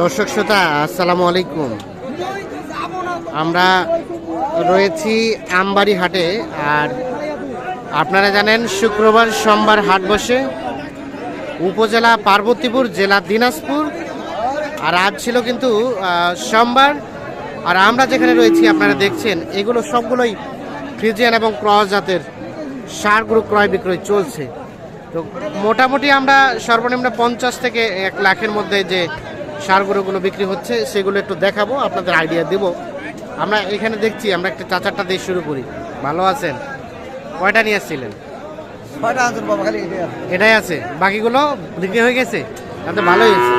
দর্শক শ্রোতা, আসসালামু আলাইকুম। আমরা রয়েছি আমবাড়ি হাটে, আর আপনারা জানেন শুক্রবার সোমবার হাট বসে। উপজেলা পার্বতীপুর, জেলা দিনাজপুর। আর আজ ছিল কিন্তু সোমবার। আর আমরা যেখানে রয়েছি, আপনারা দেখছেন, এগুলো সবগুলোই ফ্রিজিয়ান এবং ক্রস জাতের সারগুলো ক্রয় বিক্রয় চলছে। তো মোটামুটি আমরা সর্বনিম্ন পঞ্চাশ থেকে এক লাখের মধ্যে যে সারগুলোগুলো বিক্রি হচ্ছে সেগুলো একটু দেখাবো আপনাদের আইডিয়া দেব। আমরা এখানে দেখছি আমরা একটা চাচারটা দিয়ে শুরু করি। ভালো আছেন? কয়টা নিয়ে আছে। এটাই আছে। বাকিগুলো বিক্রি হয়ে গেছে? তাতে ভালোই হয়েছে।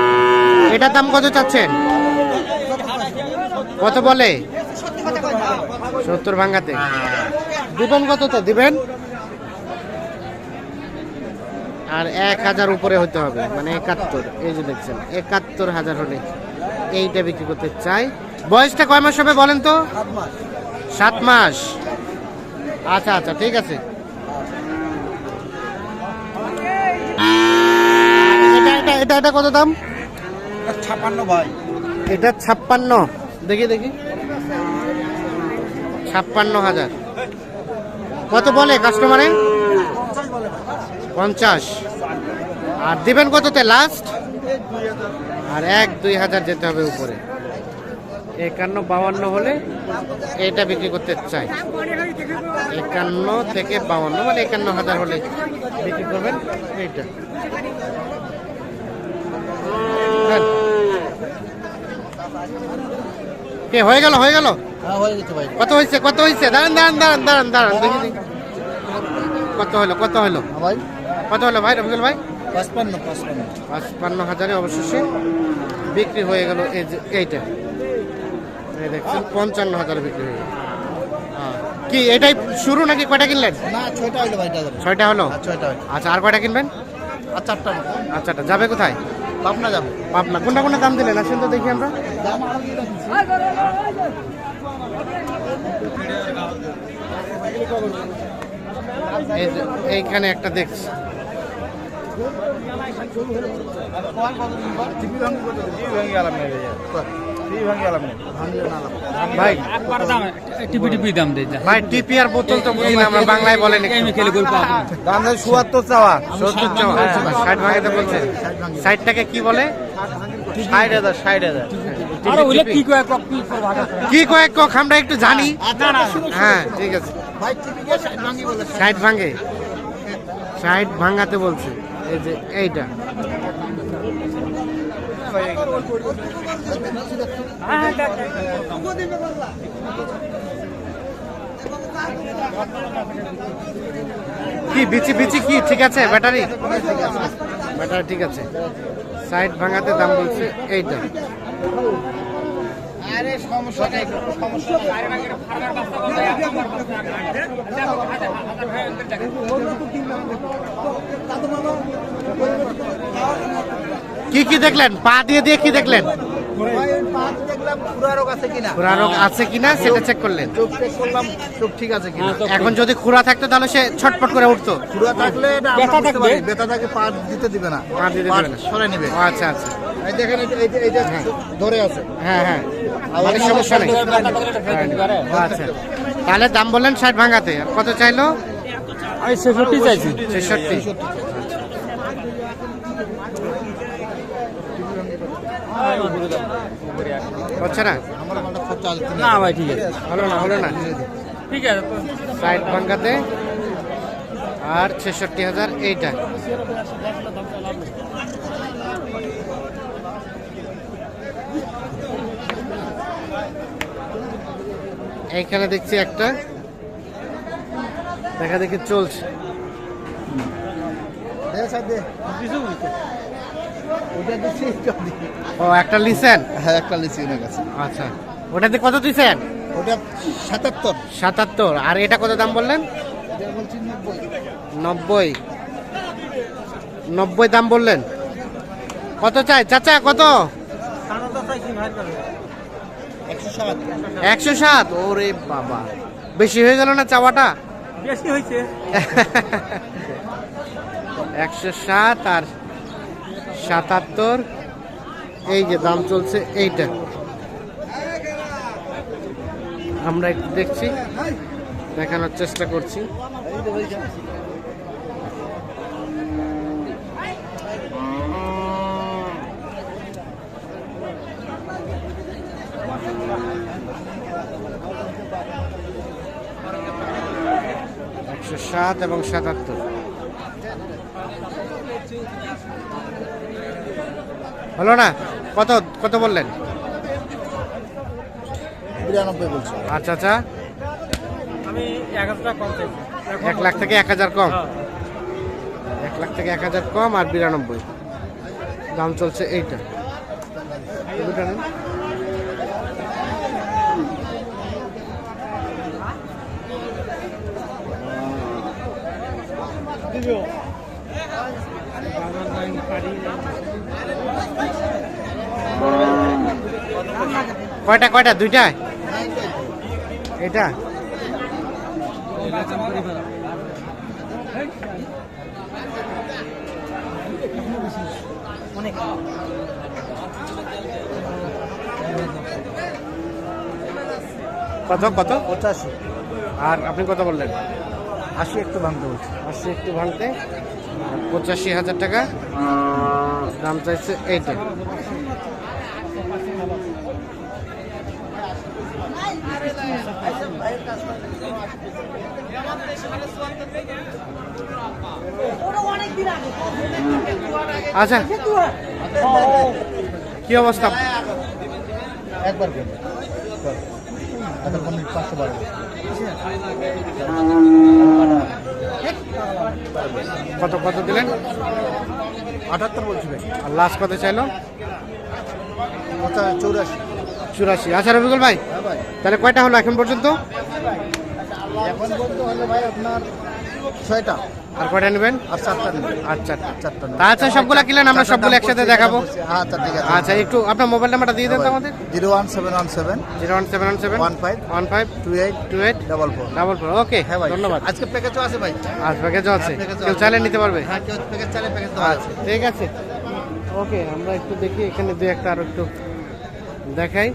এটার দাম কত চাচ্ছেন? কত বলে? সত্তর ভাঙ্গাতে দিবেন কত তো? দিবেন? আর এক হাজার উপরে হতে হবে মানে একাত্তর এই যে দেখছেন একাত্তর হাজার হলে এইটা বিক্রি করতে চাই। বয়সটা কয় মাস হবে বলেন তো? সাত মাস। আচ্ছা আচ্ছা ঠিক আছে। এটা এটা এটা এটা কত দাম? ভাই। এটা ছাপ্পান্ন। দেখি দেখি। ছাপ্পান্ন হাজার। কত বলে কাস্টমারে পঞ্চাশ আর দিবেন কততে? লাস্ট আর এক দুই হাজার যেতে হবে উপরে। একান্ন বাউান্ন হলে এটা বিক্রি করতে চাই। একান্ন থেকে বাউান্ন মানে একান্ন হাজার হলে বিক্রি করবেন এইটা। কে হয়ে গেল হয়ে গেল? হ্যাঁ কত হয়েছে? কত হয়েছে? দাঁড়ান দাঁড়ান দাঁড়ান দাঁড়ান দাঁড়ান দেখি। কত হলো কত হলো? হ্যাঁ ভাই। কত হলো ভাই রফিকুল ভাই? পাঁচপান্ন পাঁচপান্ন। পাঁচপান্ন হাজারে অবশেষে বিক্রি হয়ে গেল এই যে এইটা। এই দেখছেন পঞ্চান্ন হাজারে বিক্রি হয়ে গেল। হ্যাঁ। কি এটাই শুরু নাকি কয়টা কিনলেন? না ছয়টা হইল ভাই ছয়টা হলো? ছয়টা আচ্ছা আর কয়টা কিনবেন? আর চারটা মতো আচ্ছা আচ্ছা, যাবে কোথায়? পাবনা যাব। পাবনা। কোনটা কোনটা দাম দিলেন? আসেন তো দেখি আমরা। দাম আরও দিয়ে দিচ্ছি। এই যে এইখানে একটা দেখছি। ভাই টিপি টিপি দাম দেয় ভাই টিপি আর বোতল তো বুঝি না আমরা বাংলায় বলেন দাম দেয় চাওয়া সত্তর চাও ষাট ভাঙাতে বলছে। ষাটটাকে কি বলে? ষাট হাজার ষাট হাজার। আর কি কয় কি কয়েক আমরা একটু জানি। হ্যাঁ ঠিক আছে। ষাট ভাঙি ষাট ভাঙাতে বলছে। এই যে এইটা। কি, বিচি বিচি কি? ঠিক আছে, ব্যাটারি? ব্যাটারি ঠিক আছে। সাইড ভাঙাতে দাম বলছে এইটা। সমস্যা নেই সমস্যা কি কি দেখলেন? পা দিয়ে দিয়ে কি দেখলেন? দেখলাম পুরা রোগ আছে কিনা খুরা রোগ আছে কিনা সেটা চেক করলেন। করলাম চোখ ঠিক আছে কিনা? এখন যদি খুরা থাকতো তাহলে সে ছটপট করে উঠতো। পুরা থাকলে এটা ব্যথা থাকবে? পারি থাকে পা দিতে দিবে না। পা দিতে দিবে না। সরে নেবে। আচ্ছা আচ্ছা। এই দেখেন এই যে- এই যে- এই যে ধরে আছে। হ্যাঁ হ্যাঁ। মানে সমস্যা নেই। আচ্ছা। তাহলে দাম বললেন ষাট ভাঙাতে। কত চাইলো? আমি ছেষট্টি চাইছি। ছেষট্টি। হচ্ছে না? না ভাই ঠিক আছে। হলো না হলো না। ঠিক আছে ষাট ভাঙাতে আর ছেষট্টি হাজার এইটা। এইখানে দেখছি একটা। দেখা দেখি চলছে। ও একটা লিসেন? হ্যাঁ একটা লিচি ওনার কাছে আচ্ছা। ওটাতে কত দিছেন? ওটা সাতাত্তর। সাতাত্তর। আর এটা কত দাম বললেন? নব্বই। নব্বই। নব্বই দাম বললেন। কত চাই? চাচা কত? একশো সাত। ওরে বাবা। বেশি হয়ে গেল না চাওয়াটা? বেশি হয়েছে। একশো সাত আর সাতাত্তর। এই যে দাম চলছে এইটা। আমরা একটু দেখছি দেখানোর চেষ্টা করছি। সাত এবং সাতাত্তর। হলো না? কত কত বললেন? বিরানব্বই বলছি। আচ্ছা আচ্ছা। আমি এক লাখ থেকে এক হাজার কম? হ্যাঁ। এক লাখ থেকে এক হাজার কম আর বিরানব্বই। দাম চলছে এইটা। কয়টা কয়টা? দুইটায় এটা? কত কত? পঁচাশি। আর আপনি কত বললেন? আশি একটু ভাঙতে বলছি। আশি একটু ভাঙতে। পঁচাশি হাজার টাকা। দাম চাইছে এইটা। আচ্ছা। কি অবস্থা? একবার পাঁচশো বারো। কত কত দিলেন? আটাত্তর বলছি ভাই। আর লাস্ট কত চাইলো? চৌরাশি। চুরাশি। আচ্ছা রবিকুল ভাই তাহলে কয়টা হলো এখন পর্যন্ত? এখন বলতে হলে ভাই আপনার ছয়টা আর কয়টা নেবেন? আর চারটা নেবেন আচ্ছা। চারটা আচ্ছা সবগুলা কিনলেন আমরা সবগুলো একসাথে দেখাবো। আচ্ছা ঠিক আছে আচ্ছা একটু আপনার মোবাইল নাম্বারটা দিয়ে দেন আমাদের। Zero one seven one seven zero one seven one seven one five one five two eight two eight double four. Double four okay হ্যাঁ ভাই ধন্যবাদ। আজকে প্যাকেজও আছে ভাই। আজ প্যাকেজও আছে। কেউ চাইলে নিতে পারবে। হ্যাঁ কেউ প্যাকেজ চালে প্যাকেজ দেওয়া আছে আচ্ছা ঠিক আছে। ওকে আমরা একটু দেখি এখানে দুই একটা আর একটু দেখাই।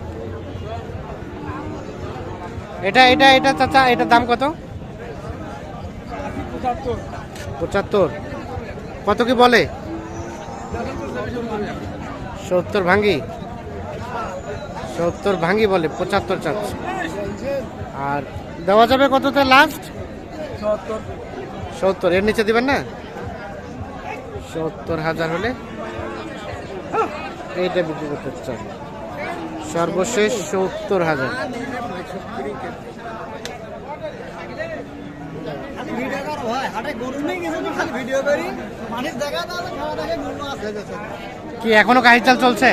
এটা এটা এটা, চাচা এটার দাম কত? পঁচাত্তর। কত কি বলে? সত্তর ভাঙ্গি। সত্তর ভাঙ্গি বলে, পঁচাত্তর চাচ্ছে। আর দেওয়া যাবে কততে লাস্ট সত্তর। এর নিচে দিবেন না? সত্তর হাজার হলে এইটা বিক্রি করতে চান। সর্বশেষ সত্তর হাজার। কি এখনও কাহির চাল চলছে?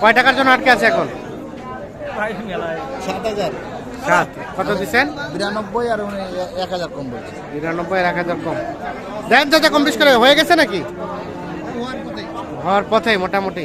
কয় টাকার জন্য আটকে আছে এখন? সাত হাজার। সাত। কত দিচ্ছেন? বিরানব্বই আর এক হাজার কম বলছে। বিরানব্বই এক হাজার কম। দেন চাচা কম বেশ করে। হয়ে গেছে নাকি? হওয়ার পথে মোটামুটি।